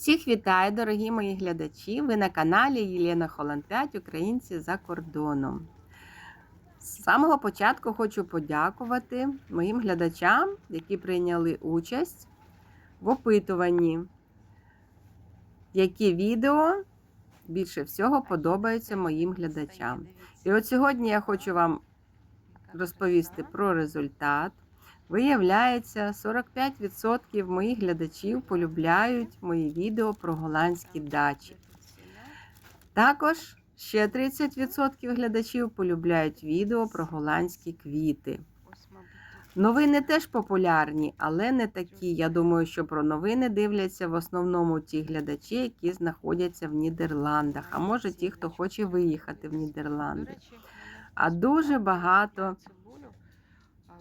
Всіх вітаю, дорогі мої глядачі! Ви на каналі Єлена Холланд 5 Українці за кордоном. З самого початку хочу подякувати моїм глядачам, які прийняли участь в опитуванні, які відео більше всього подобаються моїм глядачам. І от сьогодні я хочу вам розповісти про результат. Виявляється, 45% моїх глядачів полюбляють мої відео про голландські дачі. Також ще 30% глядачів полюбляють відео про голландські квіти. Новини теж популярні, але не такі. Я думаю, що про новини дивляться в основному ті глядачі, які знаходяться в Нідерландах, а може ті, хто хоче виїхати в Нідерланди. А дуже багато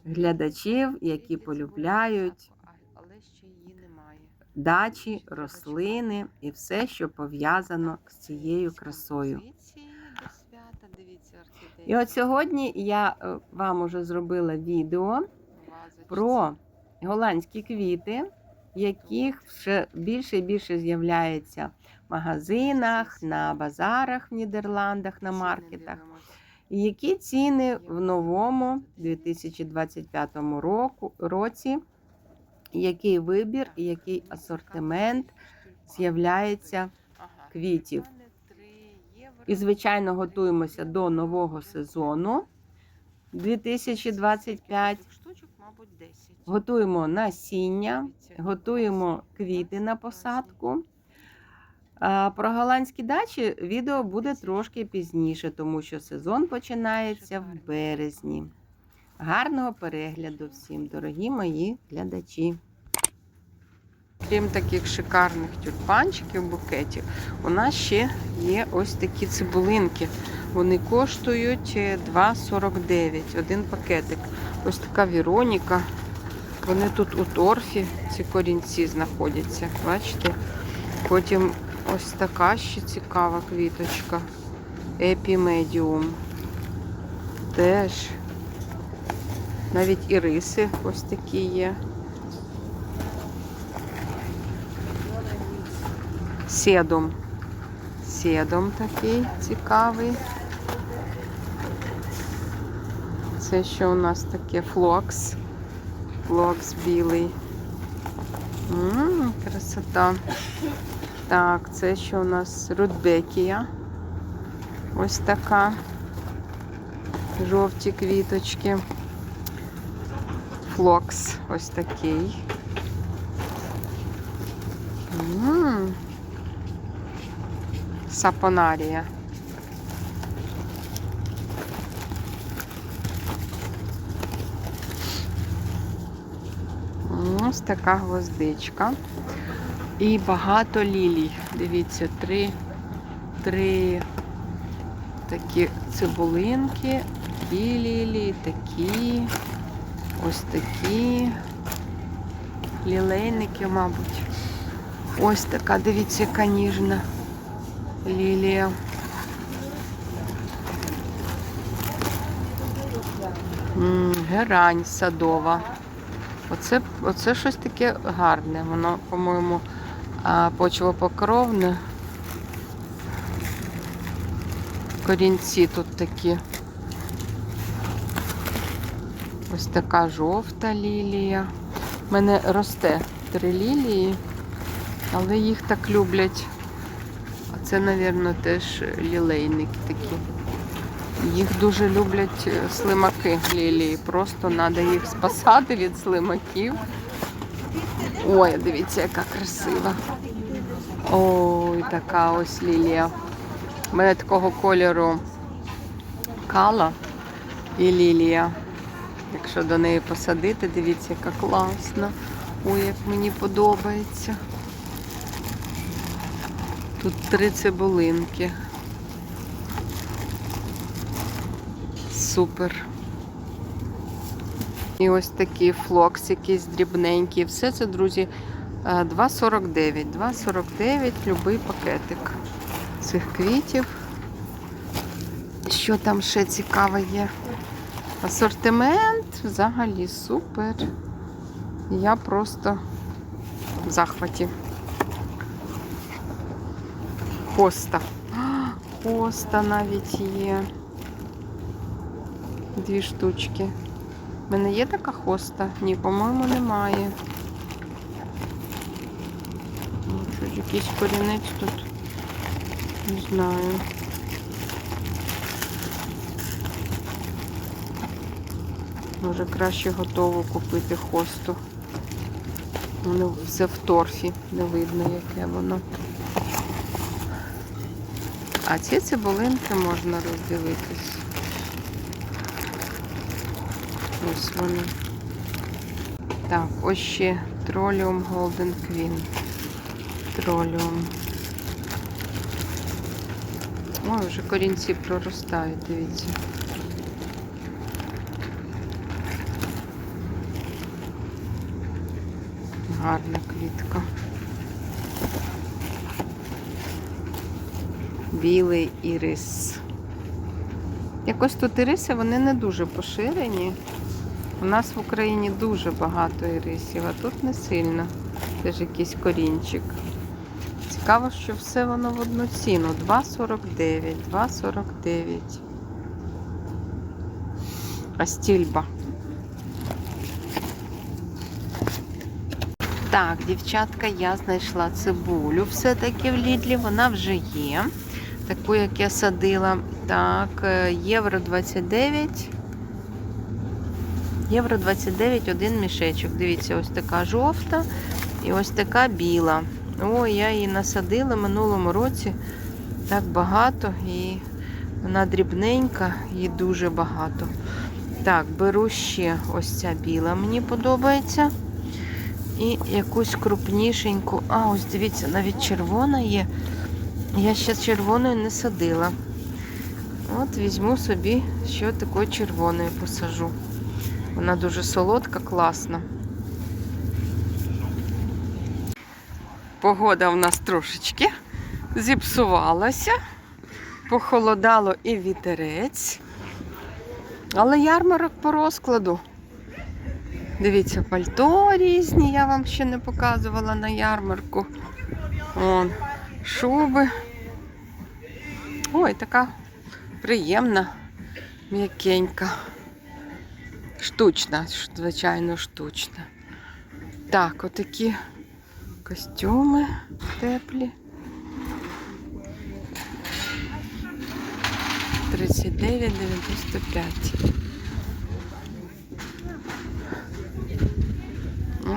глядачів, які полюбляють дачі, рослини і все, що пов'язано з цією красою. І от сьогодні я е, вам уже зробила відео про голландські квіти, яких ще більше і більше з'являється в магазинах, на базарах в Нідерландах, на маркетах. Які ціни в новому 2025 року, році, який вибір і який асортимент з'являється квітів. І, звичайно, готуємося до нового сезону 2025. Штучок, мабуть, 10. Готуємо насіння, готуємо квіти на посадку. Про голландські дачі відео буде трошки пізніше, тому що сезон починається в березні. Гарного перегляду всім, дорогі мої глядачі. Крім таких шикарних тюльпанчиків, букетів, у нас ще є ось такі цибулинки. Вони коштують е, 2,49 один пакетик. Ось така Віроніка. Вони тут у торфі, ці корінці знаходяться. Бачите? Потім ось така ще цікава квіточка. Епімедіум. Теж. Навіть іриси ось такі є. Седум. Седум такий цікавий. Це що у нас таке флокс. Флокс білий. Ммм, красота. Так, це що у нас рудбекія. Ось така. Жовті квіточки. Флокс ось такий. М, Сапонарія. Ось така гвоздичка. І багато лілій. Дивіться, три, три такі цибулинки, такі лілії, такі, ось такі лілейники, мабуть. Ось така, дивіться, яка ніжна лілія. Герань садова. Оце, оце щось таке гарне. Воно, по-моєму, почвопокровне. Корінці тут такі. Ось така жовта лілія. У мене росте три лілії, але їх так люблять. А це, мабуть, теж лілейники такі. Їх дуже люблять е, слимаки лілії. Просто треба їх спасати від слимаків. Ой, дивіться, яка красива. Ой, така ось лілія. У мене такого кольору кала і лілія. Якщо до неї посадити, дивіться, яка класна. Ой, як мені подобається. Тут три цибулинки. Супер. І ось такий флокс, якийсь дрібненький. Все це, друзі, е, 2,49. 2,49 любий пакетик цих квітів. Що там ще цікаве є? Асортимент взагалі супер. Я просто в захваті. Хоста. Хоста навіть є. Дві штучки. У мене є така хоста? Ні, по-моєму, немає. Ну, Щось якийсь корінець тут. Не знаю. Може краще готову купити хосту. Воно все в торфі, не видно, яке воно. А ці цибулинки можна роздивитись. Ось вони. Так, ось ще Троліум Golden Queen. Троліум. Ой, вже корінці проростають, дивіться. Гарна квітка. Білий ірис. Якось тут іриси, вони не дуже поширені. У нас в Україні дуже багато ірисів, а тут не сильно. Теж якийсь корінчик. Цікаво, що все воно в одну ціну. 2,49, 2,49. А стільба. Так, дівчатка, я знайшла цибулю. Все-таки в Лідлі вона вже є. Таку, як я садила. Так, євро 29. Євро 29 один мішечок. Дивіться, ось така жовта і ось така біла. Ой, я її насадила минулому році так багато і вона дрібненька і дуже багато. Так, беру ще ось ця біла, мені подобається. І якусь крупнішеньку. А, ось дивіться, навіть червона є. Я ще червоною не садила. От візьму собі ще такою червоною посажу. Вона дуже солодка, класна. Погода в нас трошечки зіпсувалася, похолодало і вітерець. Але ярмарок по розкладу. Дивіться, пальто різні, я вам ще не показувала на ярмарку. Вон, шуби. Ой, така приємна, м'якенька. Штучна, звичайно, штучна. Так, отакі костюми теплі. 39,95.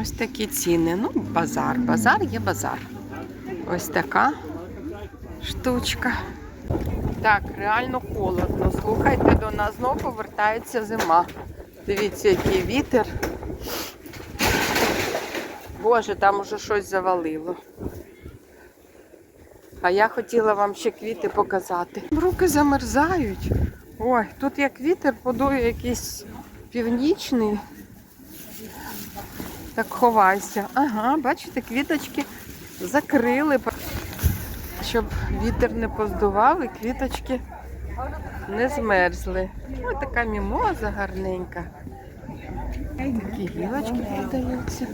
Ось такі ціни. Ну, базар. Базар є базар. Ось така штучка. Так, реально холодно. Слухайте, до нас знову повертається зима. Дивіться, який вітер. Боже, там уже щось завалило. А я хотіла вам ще квіти показати. Руки замерзають. Ой, тут як вітер подує якийсь північний. Так ховайся. Ага, бачите, квіточки закрили, щоб вітер не поздував і квіточки не змерзли. Ось така мімоза гарненька. Такі гілочки продаються.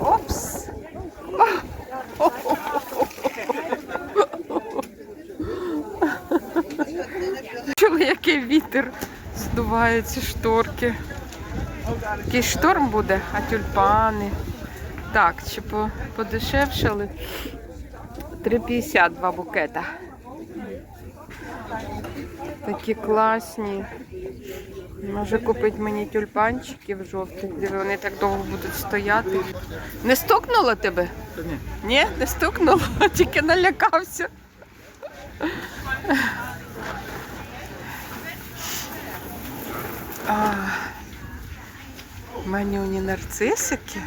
Опс! Чули, який вітер здуває ці шторки. Якийсь шторм буде, а тюльпани. Так, чи по- подешевшали? 3,50 два букета. Такі класні. Може купити мені тюльпанчиків жовтих, диви, вони так довго будуть стояти. Не стукнуло тебе? Ні. Ні, не стукнуло, тільки налякався. А, манюні нарцисики.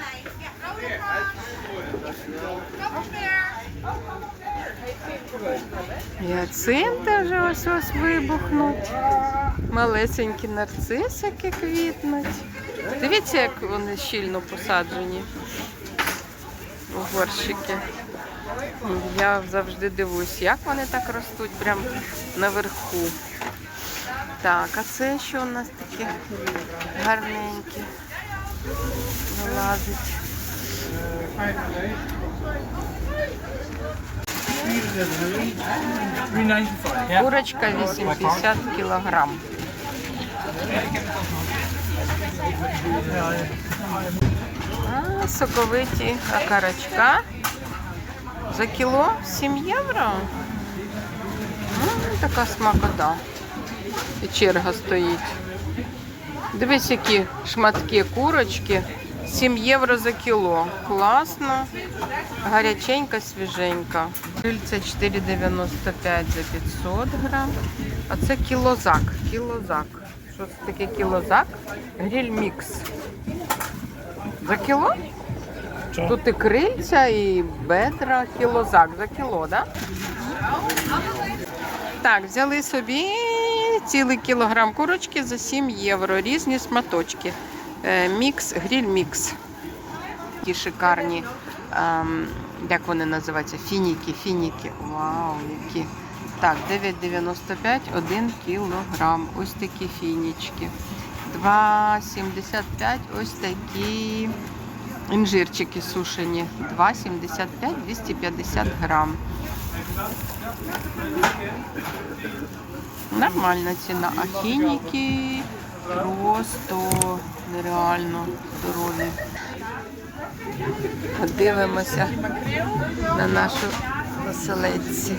Гіацинти вже ось ось вибухнуть. Малесенькі нарцисики квітнуть. Дивіться, як вони щільно посаджені горщики. Я завжди дивуюсь, як вони так ростуть прямо наверху. Так, а це що у нас таке гарненьке вилазить? Курочка 8,50 кілограм. А, соковиті окарочка. За кіло 7 євро. М, така смакота. І черга стоїть. Дивись, які шматки курочки. 7 євро за кіло. Класно. Гаряченька, свіженька. Крильця 4,95 за 500 грам. А це кілозак. Кілозак. Що це таке кілозак? Гриль мікс. За кіло? Тут і крильця, і бедра, кілозак за кіло, так? Да? Так, взяли собі цілий кілограм курочки за 7 євро. Різні сматочки. Е, Мікс, гриль мікс. Такі шикарні. ем, як вони називаються? Фініки, фініки. Вау, які. Так, 9,95 1 кілограм. Ось такі фінічки. 2,75 ось такі інжирчики сушені. 2,75 250 грам. Нормальна ціна. А фініки просто нереально здорові. Подивимося на нашу оселедці.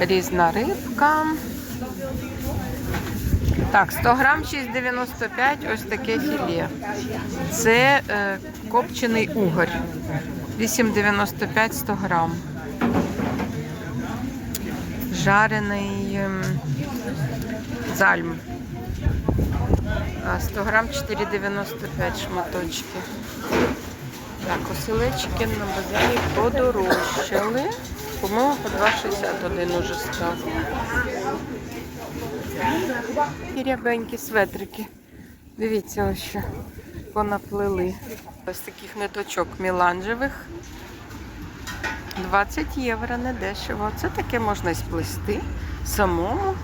Різна рибка. Так, 100 грам 6,95, ось таке філе. Це е, копчений угор. 8,95 100 грам. Жарений ем, зальм. 100 грам 4,95 шматочки. Так, оселечки на базарі подорожчали. По-моєму, по 2,61 уже став. І рябенькі светрики. Дивіться, ось що понаплели. Ось таких ниточок міланжевих. 20 євро, не. Це таке можна сплести самому.